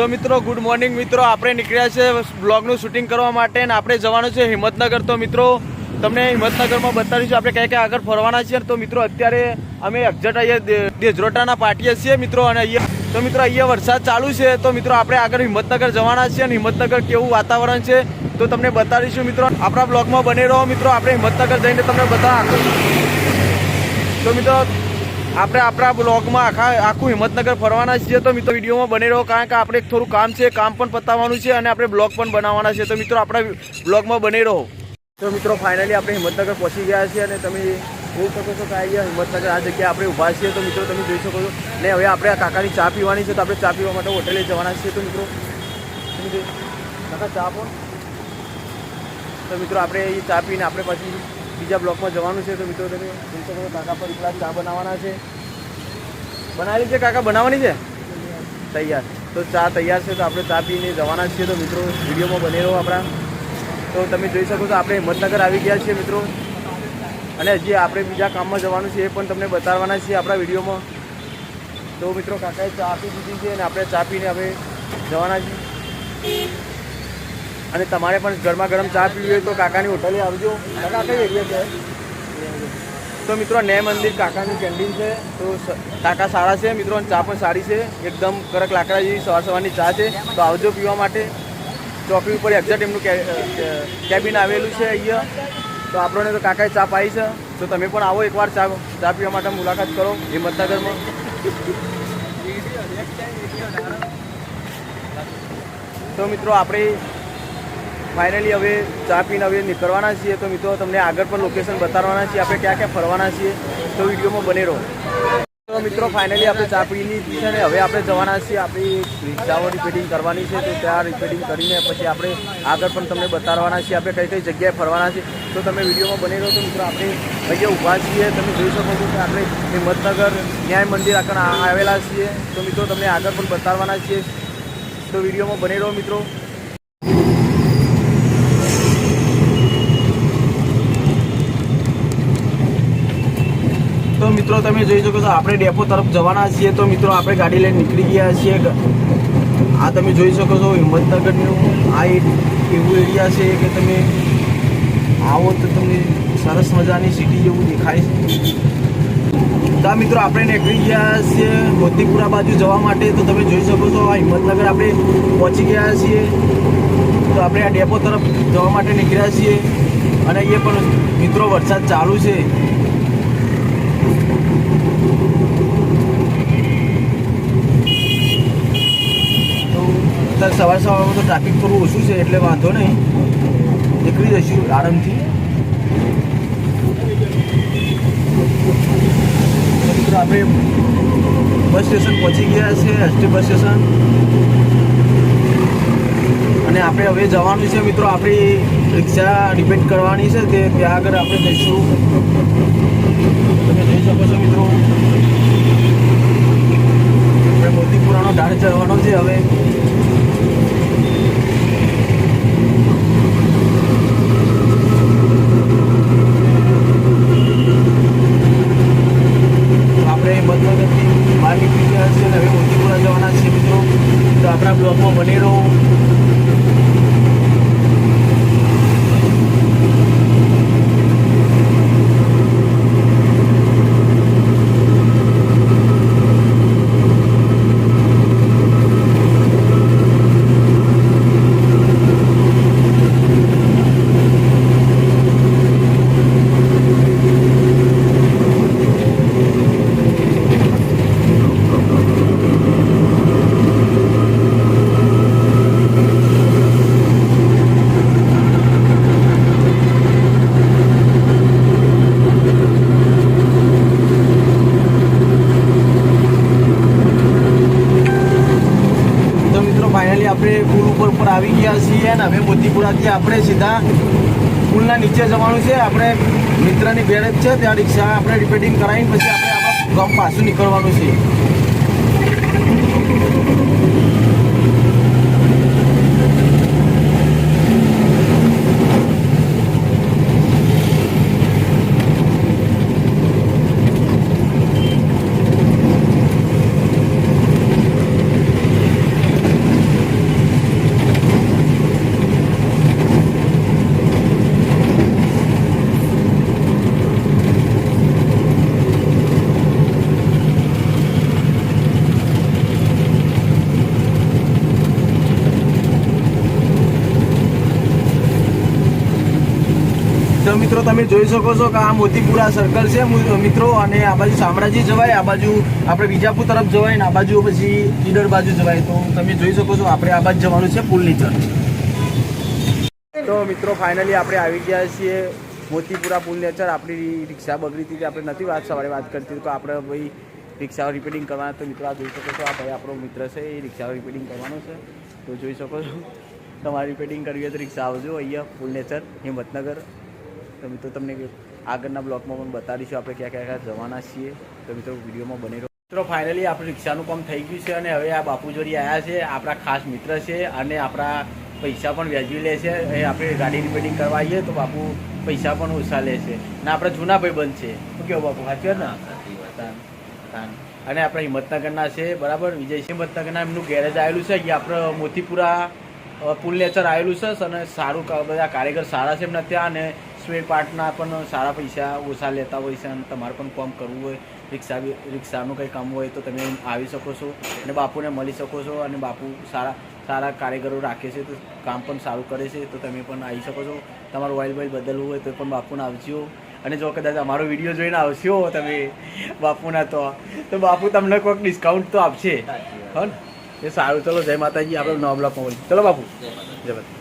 તો મિત્રો good morning મિત્રો. આપણે નીકળ્યા છે બ્લોગનું શૂટિંગ કરવા માટે અને આપણે જવાનું છે હિંમતનગર. તો મિત્રો, તમને હિંમતનગરમાં બતાવીશું આપણે ક્યાં ક્યાં આગળ ફરવાના છીએ. તો મિત્રો, અત્યારે અમે એક્ઝેક્ટ અહીંયા દેજરોટાના પાટીએ છીએ મિત્રો, અને અહીંયા, તો મિત્રો, અહીંયા વરસાદ ચાલુ છે. તો મિત્રો, આપણે આગળ હિંમતનગર જવાના છીએ અને હિંમતનગર કેવું વાતાવરણ છે તો તમને બતાવીશું મિત્રો. આપણા બ્લોગમાં બને રહો મિત્રો. આપણે હિંમતનગર જઈને તમને બતા તો મિત્રો આપણે આપણા બ્લોગમાં આખા આખું હિંમતનગર ફરવાના છીએ તો મિત્રો વિડીયોમાં બને રહો, કારણ કે આપણે એક થોડું કામ છે, કામ પણ પતાવવાનું છે અને આપણે બ્લોગ પણ બનાવવાના છે. તો મિત્રો, આપણા બ્લોગમાં બને રહો. તો મિત્રો ફાઇનલી આપણે હિંમતનગર પહોંચી ગયા છીએ અને તમે જોઈ શકો છો કે અહીંયા હિંમતનગર, આ જગ્યાએ આપણે ઊભા છીએ. તો મિત્રો, તમે જોઈ શકો છો. ને હવે આપણે આ કાકાની ચા પીવાની છે, તો આપણે ચા પીવા માટે હોટેલે જવાના છીએ. તો મિત્રો કાકા, ચા પણ તો મિત્રો, આપણે એ ચા પીને આપણે પછી બીજા બ્લોકમાં જવાનું છે તો મિત્રો તમે જોઈ શકો કાકા પર એકલા ચા બનાવવાના છે. બનાવેલી છે કાકા? બનાવવાની છે? તૈયાર. તો ચા તૈયાર છે તો આપણે ચા પીને જવાના છીએ તો મિત્રો વિડીયોમાં બને રહો આપણા. તો તમે જોઈ શકો છો આપણે હિંમતનગર આવી ગયા છીએ મિત્રો. અને હજી આપણે બીજા કામમાં જવાનું છે એ પણ તમને બતાવવાના છીએ આપણા વિડીયોમાં. તો મિત્રો કાકાએ ચા આપી દીધી છે અને આપણે ચા પીને હવે જવાના છીએ. અને તમારે પણ ગરમા ગરમ ચા પીવી હોય તો કાકાની હોટલે આવજો. કાકા, કઈ એરિયા છે? તો મિત્રો ને મંદિર કાકાની કેન્ટીન છે. તો કાકા સારા છે, મિત્રો ચા પણ સારી છે. એકદમ કડક લાકડા જેવી સવાર સવારની ચા છે. તો આવજો પીવા માટે. ચોકડી ઉપર એક્ઝેક્ટ એમનું કેબિન આવેલું છે અહીંયા. તો આપણને તો કાકાએ ચા પાઈ છે. તો તમે પણ આવો એકવાર ચા ચા પીવા માટે મુલાકાત કરો હિંમતનગરમાં. તો મિત્રો, આપણે ફાઇનલી હવે ચા પીને હવે નીકળવાના છીએ. તો મિત્રો, તમને આગળ પણ લોકેશન બતાવવાના છીએ. આપણે ક્યાં ક્યાં ફરવાના છીએ, તો વિડીયોમાં બને રહો. તો મિત્રો ફાઇનલી આપણે ચા પી લીધી છે ને હવે આપણે જવાના છીએ. આપણી રિક્ષાઓ રિપેરિંગ કરવાની છે. તો ત્યાં રિપેરિંગ કરીને પછી આપણે આગળ પણ તમને બતાવવાના છીએ. આપણે કઈ કઈ જગ્યાએ ફરવાના છે તો તમે વિડીયોમાં બની રહો. તો મિત્રો, આપણે અહીંયા ઊભા છીએ. તમે જોઈ શકો છો કે આપણે હિંમતનગર ન્યાય મંદિર આગળ આવેલા છીએ. તો મિત્રો, તમને આગળ પણ બતાવવાના છીએ. તો વિડીયોમાં બની રહો મિત્રો તો મિત્રો, તમે જોઈ શકો છો, આપણે ડેપો તરફ જવાના છીએ તો મિત્રો, આપણે ગાડી લઈને નીકળી ગયા છીએ. આ તમે જોઈ શકો છો, હિંમતનગરનું આ એક એવું એરિયા છે કે તમે આવો તો તમને સરસ મજાની સિટી જેવું દેખાય. છે તો મિત્રો, આપણે નીકળી ગયા છીએ મોતીપુરા બાજુ જવા માટે. તો તમે જોઈ શકો છો, આ હિંમતનગર આપણે પહોંચી ગયા છીએ. તો આપણે આ ડેપો તરફ જવા માટે નીકળ્યા છીએ. અને અહીંયા પણ મિત્રો, વરસાદ ચાલુ છે તો અત્યારે સવાર સવારમાં તો ટ્રાફિક થોડું ઓછું છે, એટલે વાંધો નહીં. નીકળી જઈશું આરામથી. મિત્રો, આપણે બસ સ્ટેશન પહોંચી ગયા છે, એસટી બસ સ્ટેશન. અને આપણે હવે જવાનું છે, મિત્રો, આપણી રિક્ષા ડિપેન્ડ કરવાની છે, તે ત્યાં આગળ આપણે જઈશું તમે જોઈ શકો છો મિત્રો આપણે મોતીપુરાનો ઢાળ ચડવાનો છે હવે આપણે મતલબથી બહાર નીકળી ગયા છીએ અને હવે મોતીપુરા જવાના છીએ મિત્રો તો આપણા બ્લોગમાં બની રહો તો મિત્રો ફાઇનલી આપણે પુલ ઉપર ઉપર આવી ગયા છીએ અને હવે મોતીપુરાથી આપણે સીધા પુલના નીચે જવાનું છે. આપણે મિત્રની ગેરેજ છે, ત્યાં રિક્ષા આપણે રિપેરિંગ કરાવીને પછી આપણે આપણા ગામ પાછું નીકળવાનું છે. મિત્રો તમે જોઈ શકો છો કે આ મોતીપુરા સર્કલ છે મિત્રો, અને આ બાજુ શામળાજી જવાય, આ બાજુ આપણે બીજાપુર તરફ જવાય ને આ બાજુ પછી ઈડર બાજુ જવાય. તો તમે જોઈ શકો છો આપણે આ બાજુ જવાનું છે પુલની ચર તો મિત્રો ફાઇનલી આપણે આવી ગયા છીએ મોતીપુરા પુલ નેચર આપણી રિક્ષા બગડી હતી આપણે નથી વાત સવારે વાત કરતી તો આપણે ભાઈ રિક્ષાઓ રિપેરિંગ કરવાના તો મિત્રો, આ જોઈ શકો છો, આ ભાઈ આપણો મિત્ર છે, એ રિક્ષાઓ રિપેરિંગ કરવાનો છે. તો જોઈ શકો છો, તમારે રિપેરિંગ કરવી હોય તો રિક્ષા આવજો અહીંયા ફૂલ નેચર હિંમતનગર. તો મિત્રો તમને આગળના બ્લોકમાં પણ બતાડીશું આપણે ક્યાં ક્યાં ક્યાં જવાના છીએ. તો મિત્રો વિડીયોમાં બની રહ્યો મિત્રો ફાઇનલી આપણે રિક્ષાનું કામ થઈ ગયું છે અને હવે આ બાપુ જોડી આવ્યા છે આપણા ખાસ મિત્ર છે અને આપણા પૈસા પણ વ્યાજવી લે છે. એ આપણે ગાડી રિપેરિંગ કરવા આવીએ તો બાપુ પૈસા પણ ઓછા લે છે. ને આપણા જૂના ભાઈ બંધ છે. શું કેવું બાપુ? સાચું ને? તાન, તાન. અને આપણા હિંમતનગરના છે બરાબર? વિજય હિંમતનગરના એમનું ગેરેજ આવેલું છે. અહીંયા આપણે મોતીપુરા પુલ નેચર આવેલું છે અને સારું બધા કારીગર સારા છે એમના ત્યાં અને સ્પેર પાર્ટના પણ સારા પૈસા ઓછા લેતા હોય છે અને તમારે પણ કામ કરવું હોય રિક્ષા રિક્ષાનું કંઈ કામ હોય તો તમે આવી શકો છો અને બાપુને મળી શકો છો અને બાપુ સારા સારા કારીગરો રાખે છે તો કામ પણ સારું કરે છે તો તમે પણ આવી શકો છો. તમારું ઓઇલ બોઇલ બદલવું હોય તો પણ બાપુને આવજો અને જો કદાચ અમારો વીડિયો જોઈને આવશો તમે બાપુના તો તો બાપુ તમને કોઈક ડિસ્કાઉન્ટ તો આપશે. હા ને? એ સારું. ચલો જય માતાજી. આપણે નવા બ્લોકમાં મળીએ ચલો બાપુ. જય માતા